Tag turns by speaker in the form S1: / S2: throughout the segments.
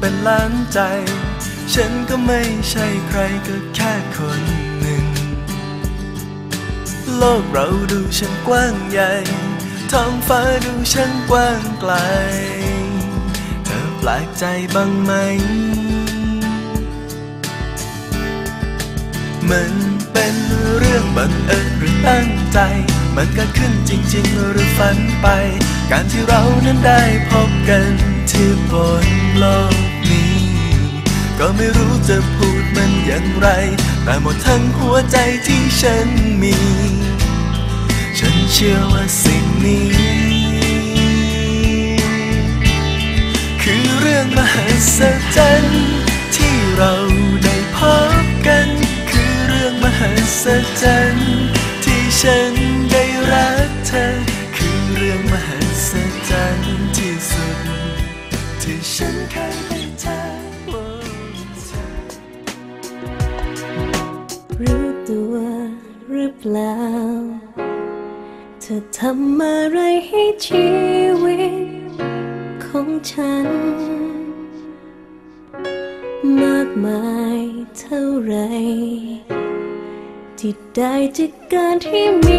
S1: เป็นล้านใจ ฉันก็ไม่ใช่ใครก็แค่คนหนึ่ง โลกเราดูช่างกว้างใหญ่ ท้องฟ้าดูช่างกว้างไกล เธอแปลกใจบ้างไหม มันเป็นเรื่องบังเอิญหรือตั้งใจ มันเกิดขึ้นจริง ๆ หรือฝันไป การที่เรานั้นได้พบกันที่บนโลก ก็ไม่รู้จะพูดมันอย่างไร แต่หมดทั้งหัวใจที่ฉันมี ฉันเชื่อว่าสิ่งนี้ คือเรื่องมหัศจรรย์ที่เราได้พบกัน คือเรื่องมหัศจรรย์ จะทำ
S2: อะไรให้ชีวิตของฉัน มากมายเท่าไร ที่ได้จากการที่มี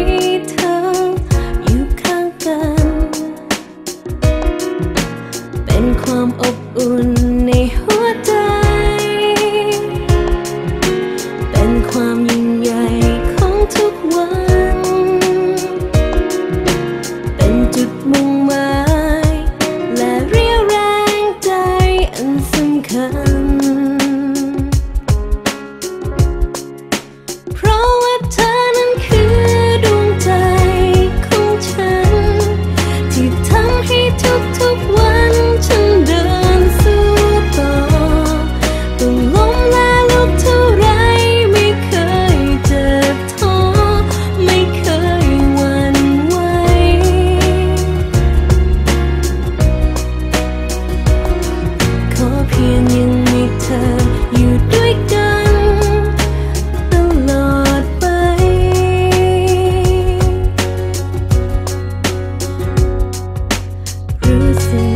S2: Tuk tuk. one. truth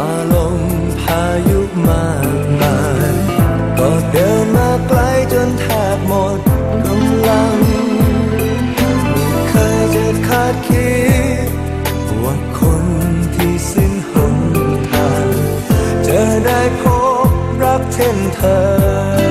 S3: ฝ่าลมพายุมากมายก็เดินมาไกลจนแทบหมดกำลังไม่เคยจะคาดคิด ว่าคนที่สิ้นหนทางจะได้พบรักเช่นเธอ